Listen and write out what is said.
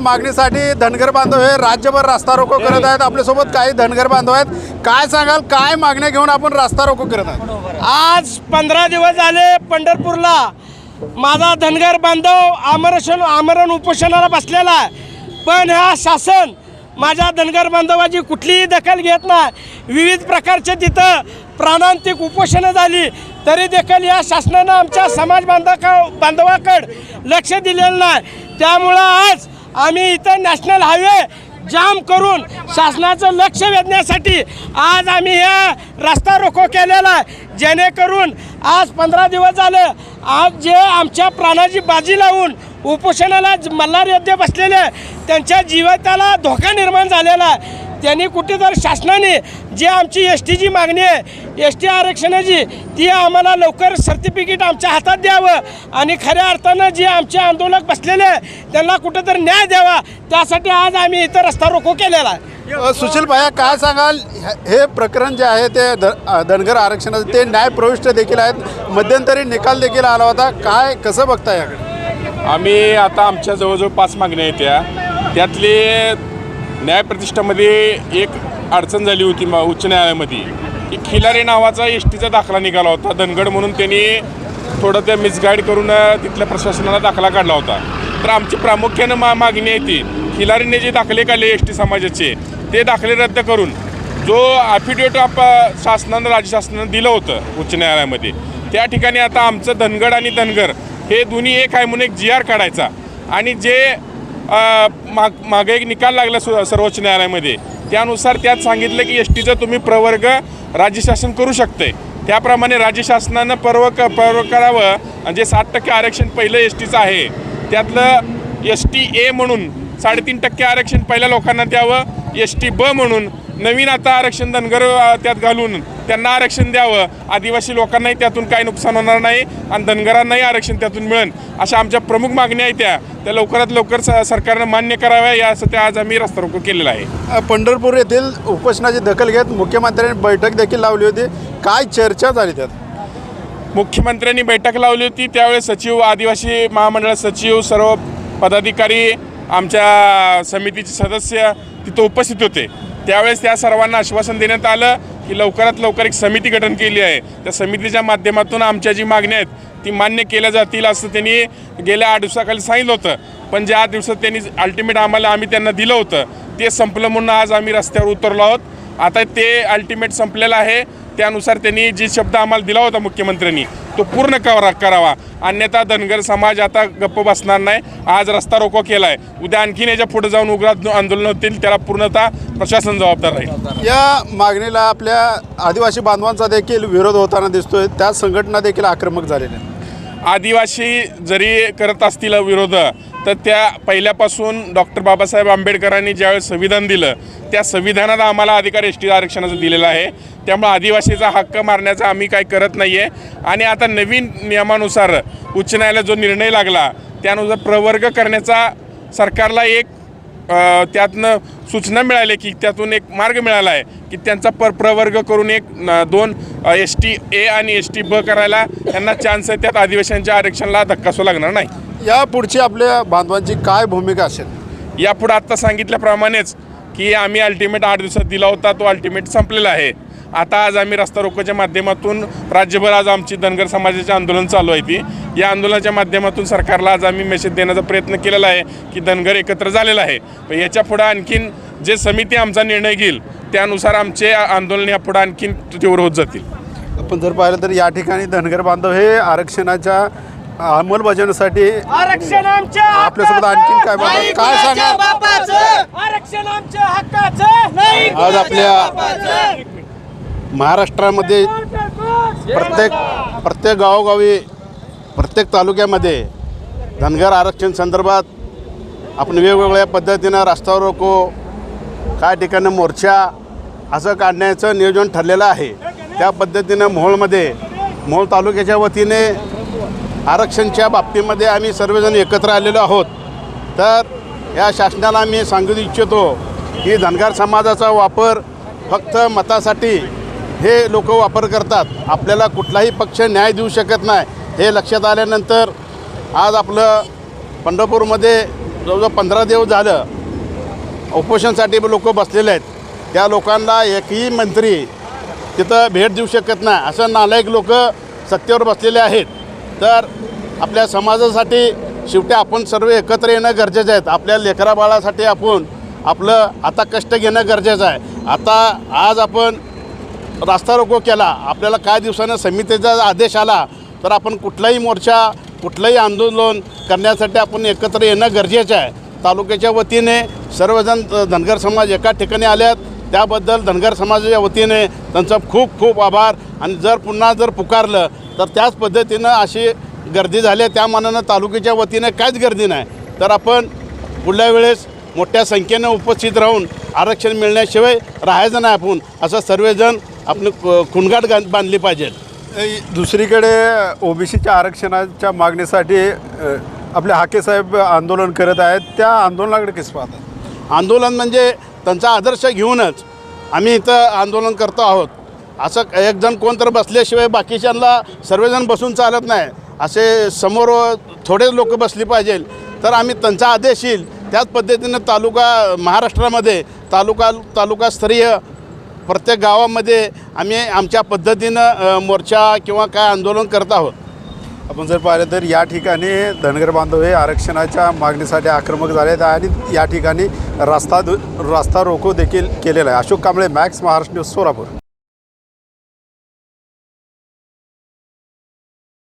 मागणीसाठी धनगर बांधव हे राज्यभर रास्ता रोको करत आहेत. आपल्यासोबत काही धनगर बांधव आहेत. काय सांगाल? काय मागण्या घेऊन आपण रास्ता रोको करत आहात? आज पंधरा दिवस झाले पंढरपूरला. माझा धनगर बांधव आमरण आमरण उपोषणाला बसलेला आहे. पण ह्या शासन माझ्या धनगर बांधवाची कुठलीही दखल घेत नाही. विविध प्रकारचे तिथं प्राणांतिक उपोषणं झाली. तरी देखील या शासनानं आमच्या समाज बांधका बांधवाकडं लक्ष दिलेलं नाही. त्यामुळं आज आम्ही इथं नॅशनल हायवे जाम करून शासनाचं लक्ष वेधण्यासाठी आज आम्ही ह्या रस्ता रोको केलेला आहे. जेणेकरून आज पंधरा दिवस झालं आज जे आमच्या प्राणाची बाजी लावून उपोषणाला मल्हार योद्धे बसलेले त्यांच्या जीविताला धोका निर्माण झालेला आहे. त्यांनी कुठेतरी शासनाने जी आमची एस टीची मागणी आहे एस टी आरक्षणाची ती आम्हाला लवकर सर्टिफिकेट आमच्या हातात द्यावं. आणि खऱ्या अर्थानं जे आमचे आंदोलक बसलेले आहे, त्यांना कुठेतरी न्याय द्यावा. त्यासाठी आज आम्ही इथं रस्ता रोको केलेला आहे. सुशील भाया काय सांगाल? हे- हे प्रकरण जे आहे ते धनगर आरक्षणाचं ते न्यायप्रविष्ट देखील आहेत. मध्यंतरी निकाल देखील आला होता. काय कसं बघताय याकडे? आम्ही आता आमच्या जवळजवळ पाच मागण्या आहेत त्या त्यातली न्यायप्रतिष्ठामध्ये एक अडचण झाली होती म उच्च न्यायालयामध्ये. की खिलारी नावाचा एस टीचा दाखला निघाला होता. धनगड म्हणून त्यांनी थोडं त्या मिसगाईड करून तिथल्या प्रशासनाला दाखला काढला होता. तर आमची प्रामुख्यानं मा मागणी आहे ती. खिलारीने जे दाखले काढले एस टी समाजाचे ते दाखले रद्द करून जो ॲफिडेविट आप शासनानं राज्य शासनानं दिलं होतं उच्च न्यायालयामध्ये. त्या ठिकाणी आता आमचं धनगड आणि धनगर हे दोन्ही एक आहे म्हणून एक जी आर काढायचा. आणि जे माग मागे एक निकाल लागला सु- सर्वोच्च न्यायालयामध्ये. त्यानुसार त्यात सांगितलं की एस टीचं तुम्ही प्रवर्ग राज्य शासन करू शकते. त्याप्रमाणे राज्य शासनानं पर्व क पर्व करावं. म्हणजे जे सात टक्के आरक्षण पहिलं एस टीचं आहे त्यातलं एस टी ए म्हणून साडेतीन टक्के आरक्षण पहिल्या लोकांना द्यावं एस टी ब म्हणून नवीन आता आरक्षण धनगर त्यात घालून त्यांना आरक्षण द्यावं. आदिवासी लोकांनाही त्यातून काही नुकसान होणार नाही आणि धनगरांनाही आरक्षण त्यातून मिळेल. अशा आमच्या प्रमुख मागण्या आहेत त्या. त्या लवकरात लवकर स सरकारनं मान्य कराव्या यासाठी आज आम्ही रस्ता रोको केलेला आहे. पंढरपूर येथील उपोषणाची दखल घेत मुख्यमंत्र्यांनी बैठक देखील लावली होती. काय चर्चा झाली त्यात? मुख्यमंत्र्यांनी बैठक लावली होती. त्यावेळेस सचिव आदिवासी महामंडळ सचिव सर्व पदाधिकारी आमच्या समितीचे सदस्य तिथं उपस्थित होते. त्यावेळेस त्या सर्वांना आश्वासन देण्यात आलं की लवकरात लवकर एक समिती गठन केली आहे. त्या समितीच्या माध्यमातून आमच्या जी मागण्या आहेत ती मान्य केल्या जातील असं त्यांनी गेल्या आठ दिवसाखाली सांगितलं होतं. पण ज्या दिवसात त्यांनी अल्टिमेट आम्हाला आम्ही त्यांना दिलं होतं ते संपलं म्हणून आज आम्ही रस्त्यावर उतरलो आहोत. आता ते अल्टिमेट संपलेलं आहे. त्यानुसार त्यांनी जी शब्द आम्हाला दिला होता मुख्यमंत्र्यांनी तो पूर्ण करा करावा. अन्यथा धनगर समाज आता गप्प बसणार नाही. आज रस्ता रोको केला आहे उद्या आणखीन याच्यापुढे जाऊन उग्र आंदोलन होतील त्याला पूर्णतः प्रशासन जबाबदार राहील. या मागणीला आपल्या आदिवासी बांधवांचा देखील विरोध होताना दिसतोय. त्या संघटना देखील आक्रमक झालेल्या आदिवासी जरी करत असतील विरोध तर त्या पहिल्यापासून डॉक्टर बाबासाहेब आंबेडकरांनी ज्यावेळेस संविधान दिलं त्या संविधानात आम्हाला अधिकार एस टी आरक्षणाचा दिलेला आहे. त्यामुळे आदिवासीचा हक्क मारण्याचा आम्ही काही करत नाही आहे आणि आता नवीन नियमानुसार उच्च न्यायालयात जो निर्णय लागला त्यानुसार प्रवर्ग करण्याचा सरकारला एक त्यातनं सूचना मिळाली की त्यातून एक मार्ग मिळाला आहे की त्यांचा पर प्रवर्ग करून एक दोन एस टी ए आणि एस टी ब करायला त्यांना चान्स आहे. त्यात आदिवासींच्या आरक्षणाला धक्कासो लागणार नाही. या पुढची आपल्या बांधवांची काय भूमिका असेल? यापुढे आत्ता सांगितल्याप्रमाणेच की आम्ही अल्टिमेट आठ दिवसात दिला होता तो अल्टिमेट संपलेला आहे. आता आज आम्ही रस्ता रोकोच्या माध्यमातून राज्यभर आज आमची धनगर समाजाचे आंदोलन चालू आहे ती. या आंदोलनाच्या माध्यमातून सरकारला आज आम्ही मेसेज देण्याचा प्रयत्न केलेला आहे की धनगर एकत्र झालेला आहे. पण याच्या पुढं आणखीन जे समिती आमचा निर्णय घेईल त्यानुसार आमचे आंदोलन यापुढे आणखीन तीव्र होत जातील. आपण जर पाहिलं तर या ठिकाणी धनगर बांधव हे आरक्षणाच्या अंमलबजावणीसाठी आरक्षण आमच्या आपल्यासोबत आणखीन काय? काय सांगाल? आरक्षण आमच्या हक्काचं नाही आज आपल्या महाराष्ट्रामध्ये प्रत्येक प्रत्येक गावोगावी प्रत्येक तालुक्यामध्ये धनगर आरक्षण संदर्भात आपण वेगवेगळ्या पद्धतीनं रस्ता रोको काय ठिकाणी मोर्चा असं काढण्याचं नियोजन ठरलेलं आहे त्या पद्धतीनं मोहोळमध्ये मोहोळ तालुक्याच्या वतीने आरक्षणच्या बाबतीमध्ये आम्ही सर्वजण एकत्र आलेलो आहोत. तर या शासनाला मी सांगू इच्छितो की धनगर समाजाचा वापर फक्त मतासाठी हे लोक वापर करतात. आपल्याला कुठलाही पक्ष न्याय देऊ शकत नाही. हे लक्षात आल्यानंतर आज आपलं पंढरपूरमध्ये जवळजवळ पंधरा दिवस झालं. उपोषणसाठी लोक बसलेले आहेत. त्या लोकांना एकही मंत्री तिथं भेट देऊ शकत नाही. असं नालायक लोक सत्तेवर बसलेले आहेत. तर आपल्या समाजासाठी शेवटी आपण सर्व एकत्र येणं गरजेचं आहे. आपल्या लेकरा बाळासाठी आपण आपलं आता कष्ट घेणं गरजेचं आहे. आता आज आपण रास्ता रोको केला. आपल्याला काय दिवसानं समितीचा आदेश आला तर आपण कुठलाही मोर्चा कुठलंही आंदोलन करण्यासाठी आपण एकत्र येणं गरजेचं आहे. तालुक्याच्या वतीने सर्वजण धनगर समाज एका ठिकाणी आल्यात त्याबद्दल धनगर समाजाच्या वतीने त्यांचा खूप खूप आभार. आणि जर पुन्हा जर पुकारलं तर त्याच पद्धतीनं अशी गर्दी झाली. त्या मानानं तालुक्याच्या वतीने काहीच गर्दी नाही. तर आपण पुढल्या वेळेस मोठ्या संख्येनं उपस्थित राहून आरक्षण मिळण्याशिवाय राहायचं नाही आपण असं सर्वजण आपण खुणगाट गा- बांधली पाहिजे. दुसरीकडे ओबीसीच्या आरक्षणाच्या मागणीसाठी आपले हाके साहेब आंदोलन करत आहेत. त्या आंदोलनाकडे कसं पाहतात? आंदोलन म्हणजे त्यांचा आदर्श घेऊनच आम्ही इथं आंदोलन करतो आहोत. असं एक जण कोण तर बसल्याशिवाय बाकीच्यांना सर्वजण बसून चालत नाही. असे समोर थोडेच लोक बसली पाहिजे. तर आम्ही त्यांचा आदेश येईल. त्याच पद्धतीनं तालुका महाराष्ट्रामध्ये तालुका तालुकास्तरीय प्रत्येक गावामध्ये आम्ही आमच्या पद्धतीनं मोर्चा किंवा काय आंदोलन करत आहोत. आपण जर पाहिलं तर या ठिकाणी धनगर बांधव हे आरक्षणाच्या मागणीसाठी आक्रमक झाले आहेत आणि या ठिकाणी रस्ता रस्ता रोको देखील केलेला आहे. Ashok Kamble Max Maharashtra news Solapur.